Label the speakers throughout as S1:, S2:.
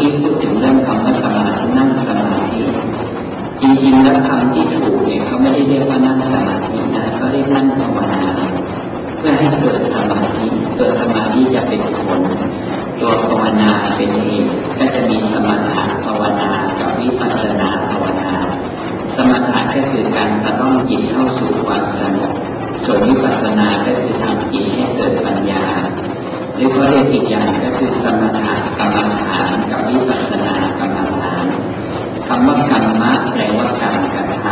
S1: กี้พูดถึงเรื่องคำว่าสมาธินั่งสมาธิจริงๆแล้วคำที่ถูกเนี่ยเขาไม่ได้เรียกว่านั่งสมาธินะเขาเรียกนั่งภาวนาเพื่อให้เกิดสมาธิเกิดสมาธิจะเป็นผลตัวภาวนาเป็นเหตุก็จะมีสมถะภาวนากับวิปัสสนาภาวนา สมถะก็คือการกระต้องจิตเข้าสู่ความสงบส่วนวิปัสสนาก็คือทำจิตให้เกิดปัญญา หรือก็เรียกอีกอย่างก็คือสมถะกรรมฐานกับวิปัสสนากรรมฐานคำว่ากรรมะแปลว่าการกระท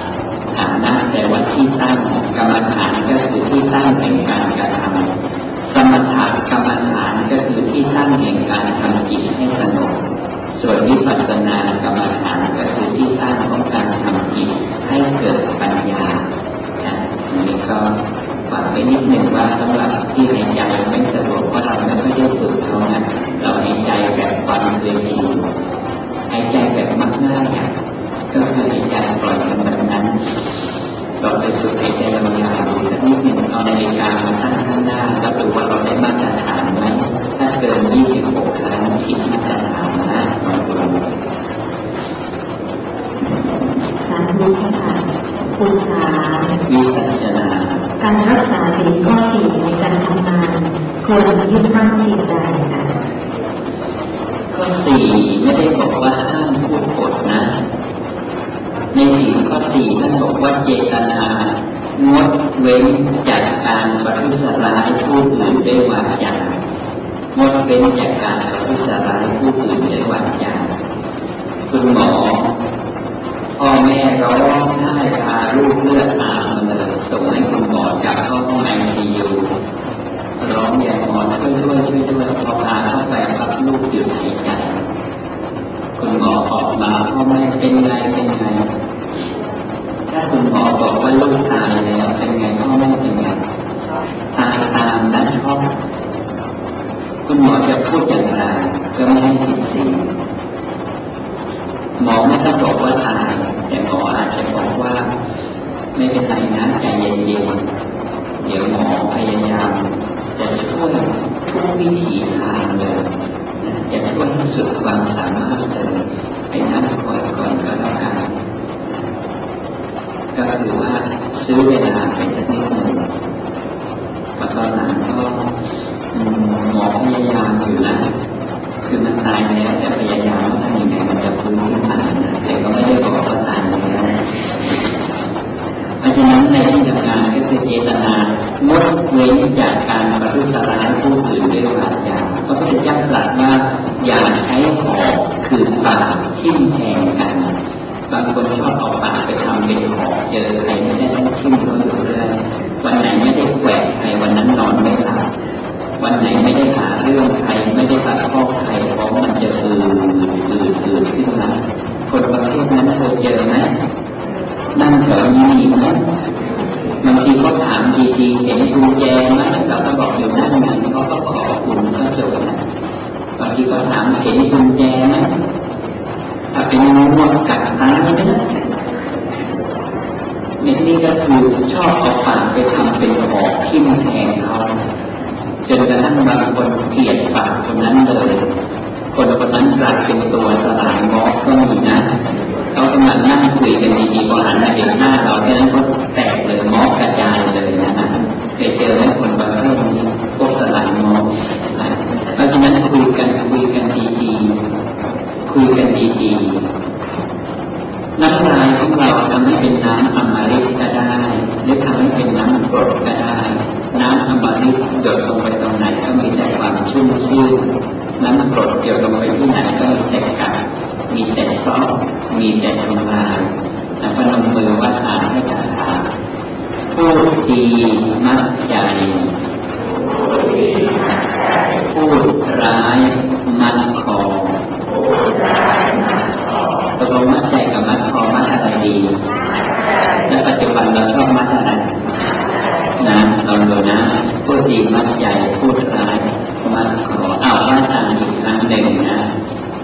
S1: ำฐานะแปลว่าที่ตั้งกรรมฐานก็คือที่ตั้งแห่งการกระทำสมถะกรรมฐานก็คือที่ตั้งแห่งการทำจิตให้สงบส่วนวิปัสสนากรรมฐานก็คือที่ตั้งของการทำจิตให้เกิดปัญญาอะอันนี้ก็ฝากไปนิดหนึ่งว่าสำหรับที่หายใจไม่สะดวก เพราะเราไม่ค่อยได้ฝึกเขานะเราหายใจแบบปอนเคยชินหายใจแบบมักง่ายอะก็คือหายใจปล่อยมันแบบนั้นเราไปฝึกหายใจยาวๆดูสักนิดหนึ่งเอานาฬิกามาตั้งข้างหน้าแล้วดูว่าเราได้มาตรฐานไหมถ้าเกิน 26 ครั้งผิดมาตรฐานนะลองดู
S2: สาธุค่ะคุณขา
S1: วิสัชนา
S2: การรักษาศีลข้อสี่ในการทำงาน ควรยึดมั่นสิ่งใดค่ะ
S1: ข้อสี่ไม่ได้บอกว่าห้ามพูดปดนะ ในสี่ข้อสี่ท่านบอกว่าเจตนางดเว้นจากการประทุษร้ายผู้อื่นด้วยวาจางดเว้นจากการประทุษร้ายผู้อื่นด้วยวาจาคุณหมอพ่อแม่ร้องไห้พาลูกเลือดอาบมาเลยส่งให้คุณหมอจับเข้าห้องไอซียู ร้องอย่างหมอช่วยด้วยช่วยด้วยพอพาเข้าไปปั๊บลูกหยุดหายใจคุณหมอออกมาพ่อแม่เป็นไงเป็นไงถ้าคุณหมอบอกว่าลูกตายแล้วเป็นไงพ่อแม่เป็นไงตายตามนั้นชอคุณหมอจะพูดอย่างไรก็ไม่ให้ผิดศีลหมอไม่ต้องบอกว่าตายแต่หมออาจจะบอกว่า ไม่เป็นไรนะใจเย็นๆเดี๋ยวหมอพยายาม จะช่วยทุกวิถีทางเลยนะจะช่วยให้สุด ความสามารถเลยไปนั่งคอยก่อนก็แล้ก็คือว่าซื้อเวลาไปสักนิดหนึ่งแล้วตอนหลังก็หมอพยายามอยู่นะคือมันตายแล้วแต่พยายามว่าทำยังไงมันจะฟื้นขึ้นมานแต่ก็ไม่ได้บอกว่าตายแล้วเพราะฉะนั้นในที่ทำงานก็คือเจตนางดเว้นจากการประทุษร้ายผู้อื่นด้วยวาจาพระพุทธเจ้าตรัสว่า อย่าใช้หอกคือปากทิ่มแทงกันบางคนชอบเอาปากไปทำเป็นหอกเจอใครไม่ได้ต้องชิมเขาอยู่เรื่อยวันไหนไม่ได้แกว่งใครวันนั้นนอนไม่หลับวันไหนไม่ได้หาเรื่องใครไม่ได้ตัดข้อใครเพราะมันจะอืดอืดอืดขึ้นมาคนประเภทนั้นเคยเจอไหมนั่งแถวนี้มีไหมบางทีเขาถามดีๆเห็นกุญแจไหมเราก็บอกอยู่นั่นไงเขาก็ขอบคุณก็จบน บางทีเขาถามเห็นกุญแจไหมถ้าเป็นงูกัดตายนี่นะนี่นี่ก็คือชอบเอาปากไปทำเป็นหอกทิ่มันแทงเขาจนกระทั่งบางคนเกลียดปากคนนั้นเลย คนคนนั้นกลายเป็นตัวสลายงอกก็มีนะเขากำลังนั่งคุยกันดีๆพอหันมาเห็นหน้าเราแค่นั้นก็แตกเลยงอกกระจายเลยนะฮะเคยเจอไหมคนบางเรื่องนี้พวกสลายงอกนะเพราะฉะนั้น คุยกันคุยกันดีๆคุยกันดีๆน้ำลายของเราทำให้เป็นน้ำอมฤตก็ได้หรือทำให้เป็นน้ำกรดก็ได้น้ำอมฤตหยดลงไปตรงไหนก็มีแต่ความชุ่มชื่นน้ำกรดหยดลงไปที่ไหนก็มีแต่กัดมีแต่ซอกมีแต่ทำลายแล้วก็ลงมือว่าทานให้กับทาพูดดีมักใจ พูดร้ายมันคอตกลงมัดใจกับมัดคอมัดอะไรดีและปัจจุบันเราชอบมัดอะไรนะลองดูนะพูดดีมัดใจพูดร้ายมัดคอเอาว่าตามอีกครั้งหนึ่งนะ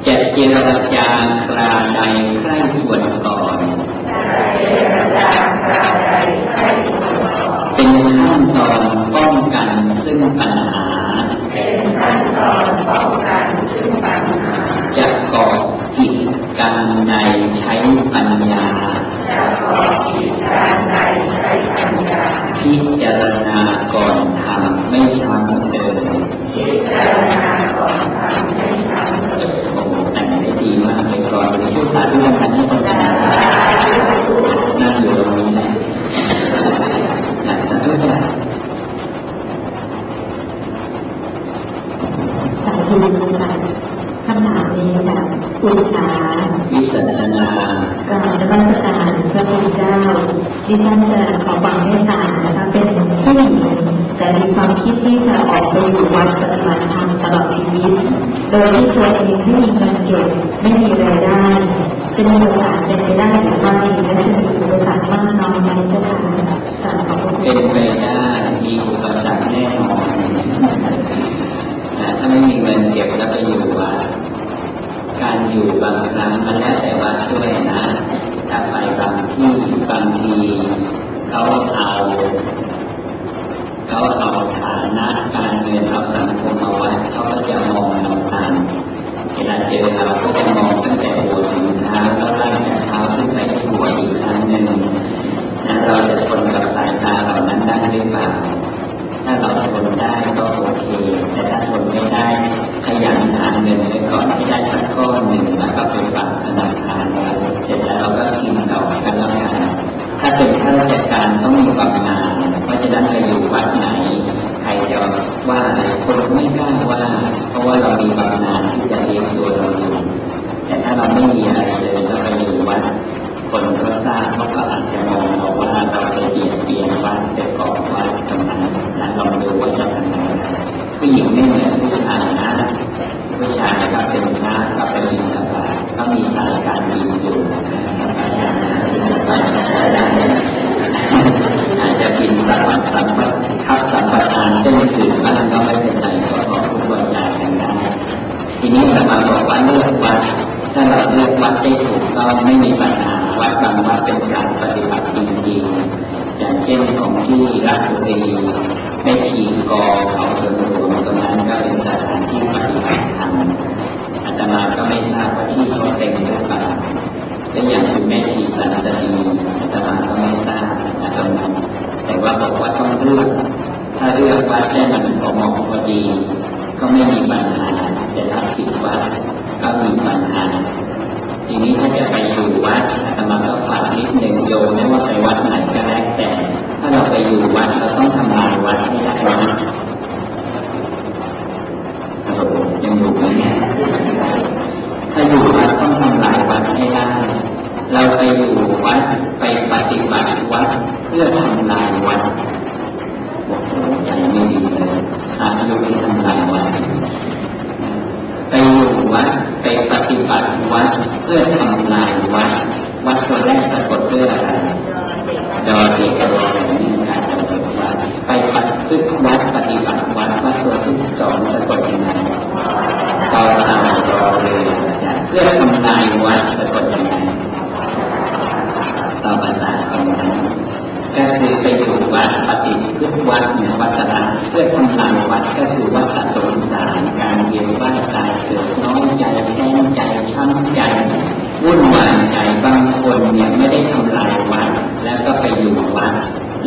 S1: จะเจรจาคราใดใครควรก่อน ตอนป้องกันซึ่งปัญหาเป็นขั้นตอนป้องกันซึ่งปัญหา จะก่อขีดกันในใช้ปัญญา จะก่อขีดกันในใช้ปัญญา พิจารณาก่อ
S2: นทำไม่ช้ำเดิมพิจาร คุณสา
S1: วิสัชนา
S2: กราบนมัสการพระพุทธเจ้า ดิฉันจะขอความเมตตานะคะเป็นผู้หญิงแต่มีความคิดที่จะออกไปอยู่วัดปฏิบัติธรรมตลอดชีวิต โดยที่ตัวเองไม่มีเงินเก็บไม่มีรายได้จะมีโอกาสเป็นไปได้หรื
S1: อไม่ เงินไปก่อนที่ได้สักก้อนหนึ่งแล้วก็ไปฝากธนาคารเสร็จแล้วเราก็กินต่อกันแล้วกันถ้าเป็นข้าราชการต้องมีบำนาญเพราะฉะนั้นไปอยู่วัดไหน ใครจะว่าอะไรคนไม่กล้าว่า เพราะว่าเรามีบำนาญที่จะเลี้ยงตัวเราอยู่ ก็ไม่เป็นไรก็ขอผู้บริจาคกันได้ทีนี้เรามาบอกว่าเลือกวัดถ้าเราเลือกวัดได้ถูกต้องไม่มีปัญหาวัดบางวัดเป็นการปฏิบัติจริงๆอย่างเช่นของที่ราชบุรีแม่ชีกอเขาสวนหลวตรงนั้นก็เป็นสถานที่ปฏิบัติธรรมอาตมาก็ไม่ทราบว่าที่เขาเต็มหรือเปล่าและอย่างคุณแม่ชีสันตดีอาตมาก็ไม่ทราบนะตรงนั้นแต่ว่าบอกว่าต้องเลือก ถ้าเลือกวัดได้มันพอเหมาะพอดี ก็ไม่มีปัญหาแต่ถ้าผิดวัดก็มีปัญหาทีนี้ถ้าจะไปอยู่วัดอาตมาก็ฝากนิดหนึ่งโยมไม่ว่าไปวัดไหนก็แล้วแต่ถ้าเราไปอยู่วัดเราต้องทำลายวัดให้ได้นะโอ้โหยังอยู่ไหมเนี่ยถ้าอยู่วัดต้องทำลายวัดให้ได้เราไปอยู่วัดไปปฏิบัติวัดเพื่อทำลายวัด บอกโอ้ใจไม่ดี เลยอายุที่ทำลายวัดไปอยู่วัดไปปฏิบัติวัดเพื่อทำลายวัดวัดตัวแรกสะกดด้วยอะไรดอเด็กดอแบบนี้การสะกดวัดไปปฏิบัติวัดปฏิบัติวัดวัดตัวที่สองสะกดยังไงต่อตามรอเรือเพื่อทำลายวัดสะกดยังไงต่อภาษาของนั้นก็คือไปอยู่วัดปฏิพุทธวัดเนี่ยวัด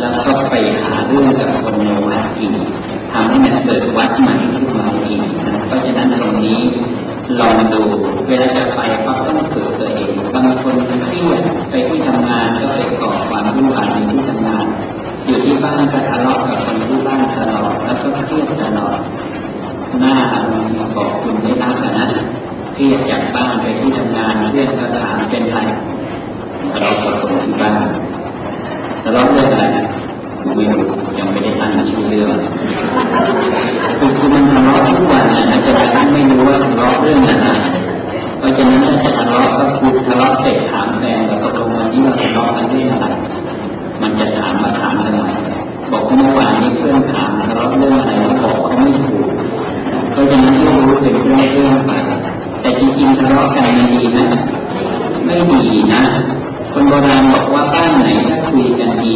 S1: แล้วก็ไปหาเรื่องกับคนในวัดอีกทำให้มันเกิดวัดใหม่ขึ้นมาอีกนะเพราะฉะนั้นตรงนี้ลองดูเวลาจะไปก็ต้องฝึกตัวเองบางคนเครียดไปที่ทำงานก็ไปก่อความวุ่นวายในที่ทำงาน อยู่ที่บ้านก็ทะเลาะกับคนที่บ้านตลอดแล้วก็เครียดตลอดหน้าบางทีบอกคุณไม่รับอะนะเครียดจากบ้านไปที่ทำงานเพื่อนก็ถามเป็นไรเลากับคนที่บ้าน ทะเลาะเรื่องอะไรวิวยังไม่ได้ตั้งชื่อเรื่องคือคือมันทะเลาะทุกวันนะจะกระทั่งไม่รู้ว่าทะเลาะเรื่องอะไรเพราะฉะนั้นถ้าจะทะเลาะก็คือทะเลาะเสร็จถามแฟนแล้วก็ตรงวันนี้เราทะเลาะกันเรื่องอะไรมันจะถามมาถามทำไมบอกเมื่อวานนี้เพื่อนถามทะเลาะเรื่องอะไรแล้วบอกเขาไม่ถูกเพราะฉะนั้นให้รู้เป็นเรื่องเรื่องไปแต่จริงๆทะเลาะกันมันดีไหมไม่ดีนะ คนโบราณบอกว่าบ้านไหนถ้าคุยกันดี